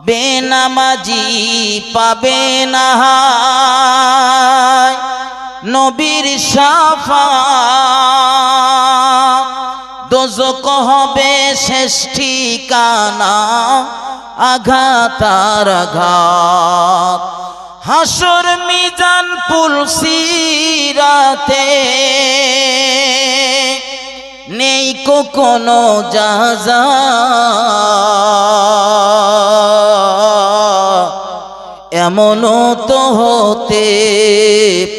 বেনামাজি পাবে না নবীর সাফা দোজক হবে শেষ আঘাতার আঘাত। হাসর মিজান পুলসিরাতে নেই কো কোনো যাজা এমনও তো হতে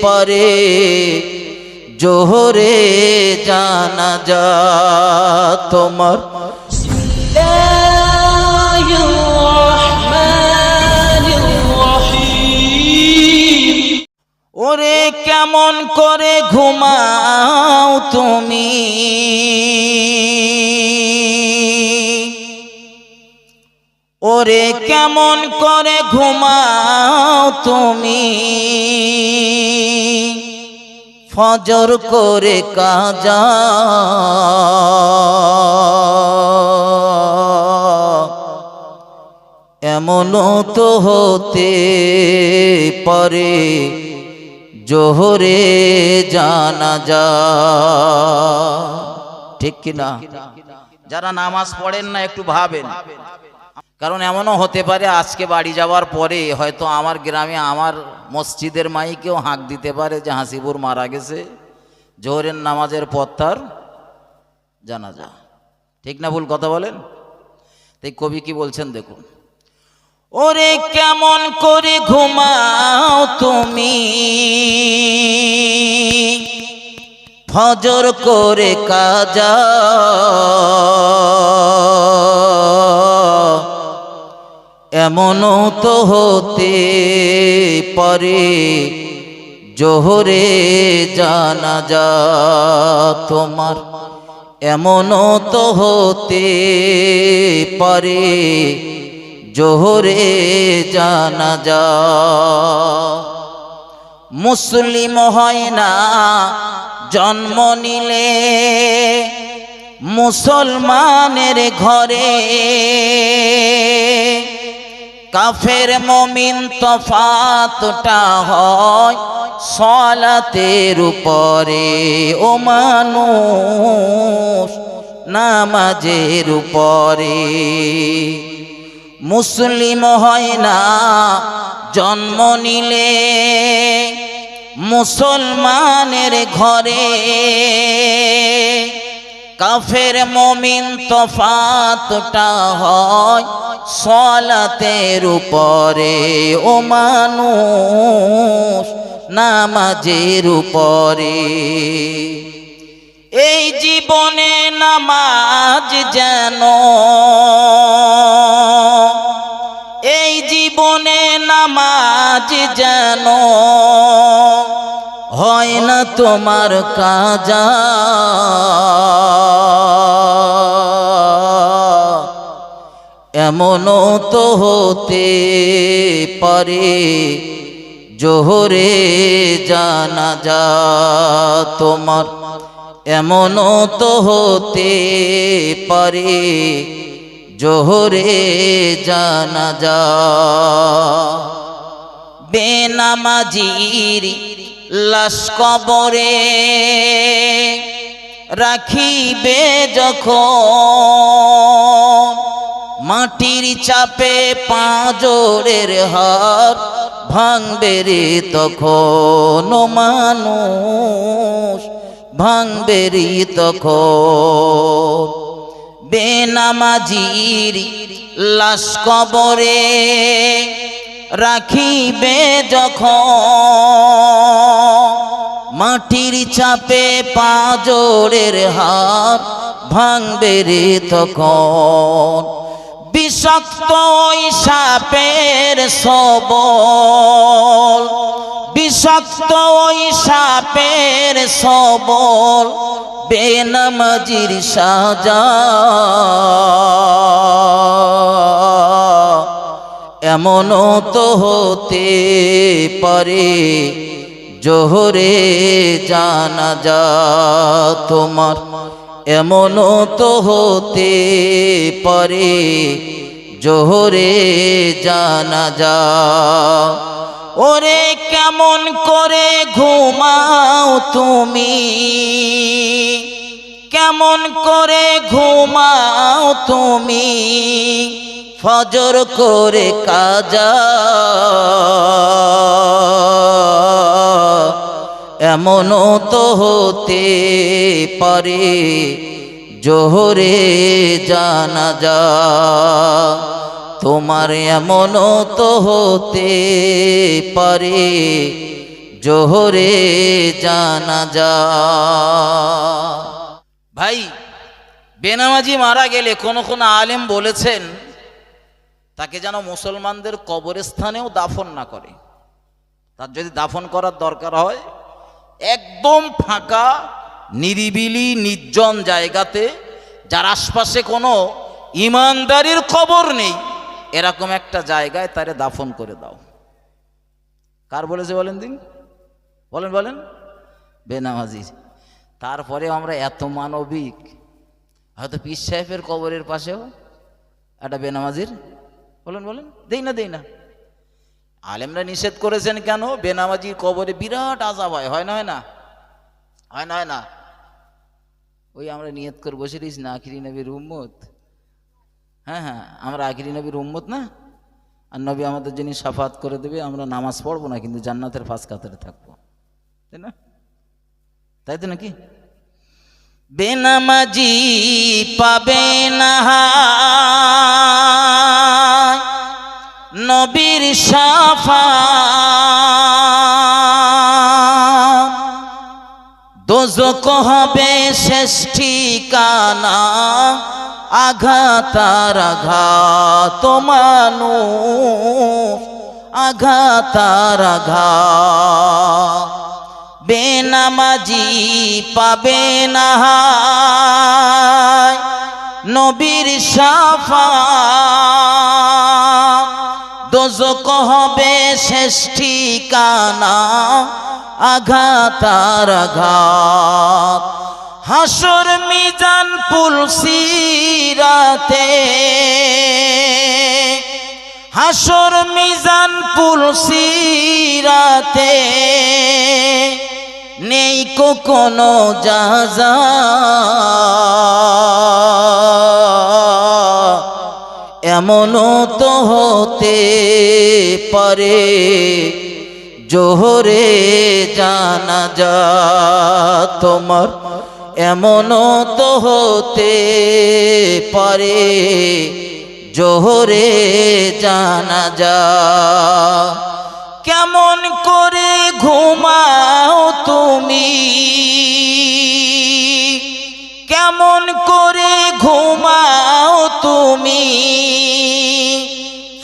পারে জোহরে জানা যা তোমার। ওরে কেমন করে ঘুমাও তুমি? ওরে কেমন করে ঘুমাও তুমি? ফজর করে কাজা। এমনও তো হতে পারে জোহরে জানা যা ঠিক কিনা? যারা নামাজ পড়েন না, একটু ভাবেন। কারণ এমনও হতে পারে আজকে বাড়ি যাওয়ার পরে হয়তো আমার গ্রামে আমার মসজিদের মাইকেও হাঁক দিতে পারে যে হাসিপুর মারা গেছে, জোহরের নামাজের পর তার জানা যা ঠিক না ভুল কথা বলেন? তাই কবি কি বলছেন দেখুন। ওরে কেমন করে ঘুমাও তুমি? ফজর করে কাজা। এমনও তো হতে পারে, জোহরে জানা যা তোমার। এমনও তো হতে পারে, জোহরে জানা যা। মুসলিম হয় না, জন্ম নিলে মুসলমানের ঘরে কাফের মমিন তফাতটা হয় সলাতের উপরে। ও মানুষ, নামাজের উপরে। মুসলিম হয় না, জন্ম নিলে মুসলমানের ঘরে। কাফের মমিন তফাতটা হয় সলাতের উপরে, ও মানুষ নামাজের উপরে। এই জীবনে নামাজ যেন, এই জীবনে নামাজ যেন হয় তোমার কাজা। এমনও তো হতে পারে জোহরে জানা যা তোমার। এমনও তো হতে পারে জোহরে জানা যা বেনামাজির লাশ কবরে রাখিবে যখন। মাটির চাপে পাঁজরের হার ভাঙবে রে তখন মানুষ, ভাঙবে রে তখন। বেনামাজির লাশ কবরে রাখিবে যখন মাটির চাপে পাঁজরের হাত ভাঙবে রে তখন। বিষাক্ত সাপের সবল, বিষাক্ত ওই সাপের সবল, বেনামাজির সাজা। এমনও তো হতে পারে, জোহরে জানা যা তোমার। এমনও তো হতে পারে, জোহরে জানা যা ওরে কেমন করে ঘুমাও তুমি, কেমন করে ঘুমাও তুমি। ফজর করে কাজা। এমনও তো হতে পারে জোহরে জানা যা তোমার এমনও তো হতে পারে জোহরে জানা যা ভাই, বেনামাজি মারা গেলে কোনো কোনো আলেম বলেছেন তাকে যেন মুসলমানদের কবরস্থানেও দাফন না করে। তার যদি দাফন করার দরকার হয়, একদম ফাঁকা, নিরিবিলি, নির্জন জায়গাতে, যার আশপাশে কোনো ইমানদারির খবর নেই, এরকম একটা জায়গায় তারে দাফন করে দাও। কার বলেছে বলেন দিন বলেন বলেন। বেনামাজি তারপরে আমরা এত মানবিক, হয়তো পীর সাহেবের কবরের পাশেও একটা বেনামাজির বলেন বলেন। দেই না দেই না। আলেমরা নিষেধ করেছেন কেন? বেনামাজির কবরে বিরাট আজাব হয় হয় না হয় না? হয় না হয় না? ওই আমরা নিয়ত করে বসে না, আখিরি নবীর উম্মত। হ্যাঁ হ্যাঁ আমরা আখিরি নবীর উম্মত না? আর নবী আমাদের জন্য সাফাত করে দেবে, আমরা নামাজ পড়ব না, কিন্তু জান্নাতের ফাঁস কাতারে থাকব। তাই না? তাই তো নাকি? বেনামাজি পাবে না। নবীর সাফা দোজক হবে শেষ ঠিকানা, আঘাতার আঘাত মানুষ, আঘাতার আঘাত। বেনামাজি পাবে না নবীর সাফা দোজক হবে শেষ ঠিকানা, আঘাতার আঘাত। হাসর মিজান পুলসিরাতে হাসর মিজান পুলসিরাতে নেই কো কোনো যাজা এমনও তো হতে পারে, জোহরে জানা যা তোমার এমনও তো হতে পারে, জোহরে জানা যা কেমন করে ঘুমাও তুমি? কেমন করে ঘুমাও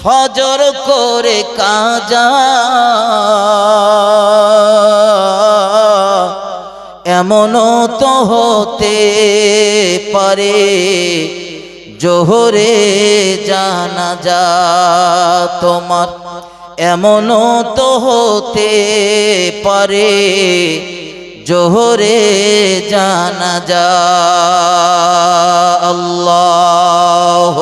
ফজর করে কাজা। এমনও তো হতে পারে জোহরে জানা যা তোমার। এমনও তো হতে পারে জোহরে জানা যা আল্লাহ